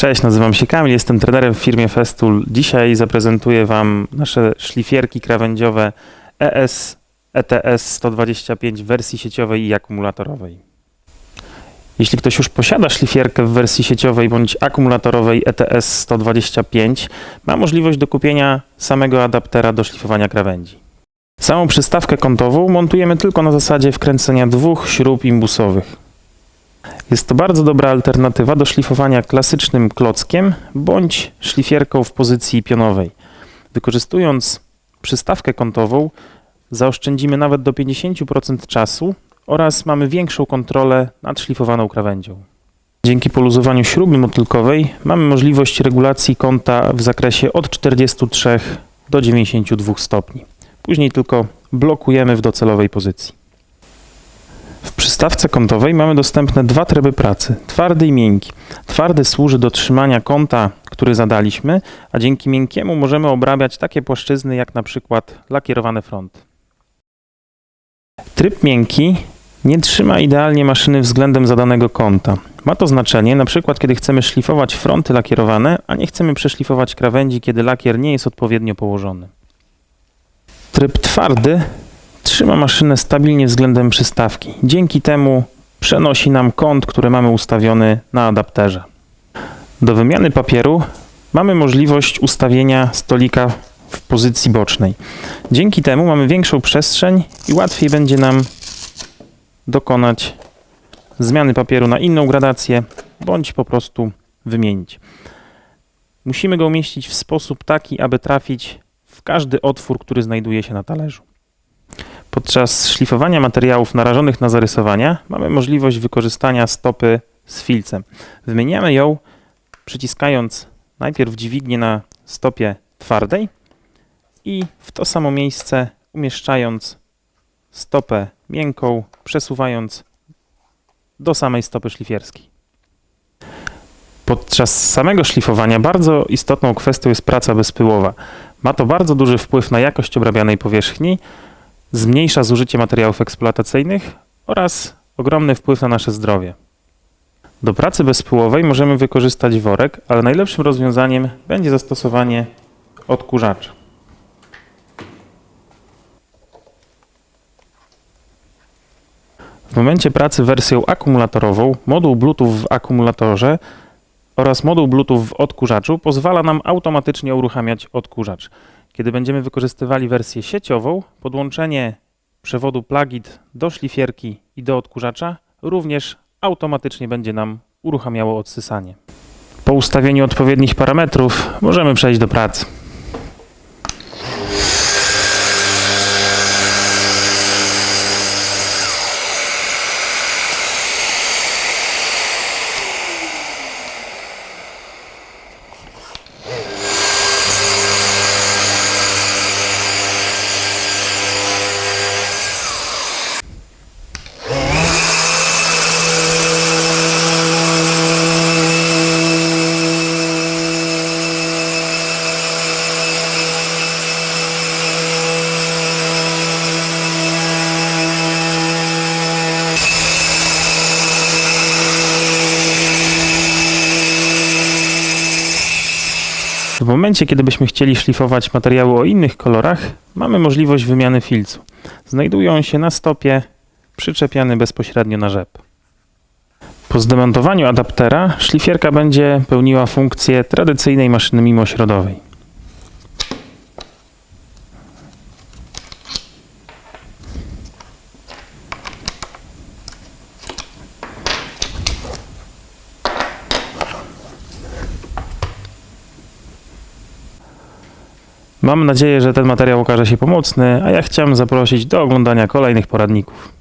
Cześć, nazywam się Kamil, jestem trenerem w firmie Festool. Dzisiaj zaprezentuję Wam nasze szlifierki krawędziowe ES ETS 125 w wersji sieciowej i akumulatorowej. Jeśli ktoś już posiada szlifierkę w wersji sieciowej bądź akumulatorowej ETS 125, ma możliwość dokupienia samego adaptera do szlifowania krawędzi. Samą przystawkę kątową montujemy tylko na zasadzie wkręcenia dwóch śrub imbusowych. Jest to bardzo dobra alternatywa do szlifowania klasycznym klockiem bądź szlifierką w pozycji pionowej. Wykorzystując przystawkę kątową zaoszczędzimy nawet do 50% czasu oraz mamy większą kontrolę nad szlifowaną krawędzią. Dzięki poluzowaniu śruby motylkowej mamy możliwość regulacji kąta w zakresie od 43 do 92 stopni. Później tylko blokujemy w docelowej pozycji. W przystawce kątowej mamy dostępne dwa tryby pracy, twardy i miękki. Twardy służy do trzymania kąta, który zadaliśmy, a dzięki miękkiemu możemy obrabiać takie płaszczyzny jak na przykład lakierowane fronty. Tryb miękki nie trzyma idealnie maszyny względem zadanego kąta. Ma to znaczenie na przykład kiedy chcemy szlifować fronty lakierowane, a nie chcemy przeszlifować krawędzi, kiedy lakier nie jest odpowiednio położony. Tryb twardy trzyma maszynę stabilnie względem przystawki. Dzięki temu przenosi nam kąt, który mamy ustawiony na adapterze. Do wymiany papieru mamy możliwość ustawienia stolika w pozycji bocznej. Dzięki temu mamy większą przestrzeń i łatwiej będzie nam dokonać zmiany papieru na inną gradację bądź po prostu wymienić. Musimy go umieścić w sposób taki, aby trafić w każdy otwór, który znajduje się na talerzu. Podczas szlifowania materiałów narażonych na zarysowania mamy możliwość wykorzystania stopy z filcem. Wymieniamy ją przyciskając najpierw dźwignię na stopie twardej i w to samo miejsce umieszczając stopę miękką, przesuwając do samej stopy szlifierskiej. Podczas samego szlifowania bardzo istotną kwestią jest praca bezpyłowa. Ma to bardzo duży wpływ na jakość obrabianej powierzchni, zmniejsza zużycie materiałów eksploatacyjnych oraz ogromny wpływ na nasze zdrowie. Do pracy bezpyłowej możemy wykorzystać worek, ale najlepszym rozwiązaniem będzie zastosowanie odkurzacza. W momencie pracy wersją akumulatorową moduł Bluetooth w akumulatorze oraz moduł Bluetooth w odkurzaczu pozwala nam automatycznie uruchamiać odkurzacz. Kiedy będziemy wykorzystywali wersję sieciową, podłączenie przewodu plugit do szlifierki i do odkurzacza również automatycznie będzie nam uruchamiało odsysanie. Po ustawieniu odpowiednich parametrów możemy przejść do pracy. Momencie, kiedy byśmy chcieli szlifować materiały o innych kolorach, mamy możliwość wymiany filcu. Znajdują się na stopie, przyczepiany bezpośrednio na rzep. Po zdemontowaniu adaptera szlifierka będzie pełniła funkcję tradycyjnej maszyny mimośrodowej. Mam nadzieję, że ten materiał okaże się pomocny, a ja chciałem zaprosić do oglądania kolejnych poradników.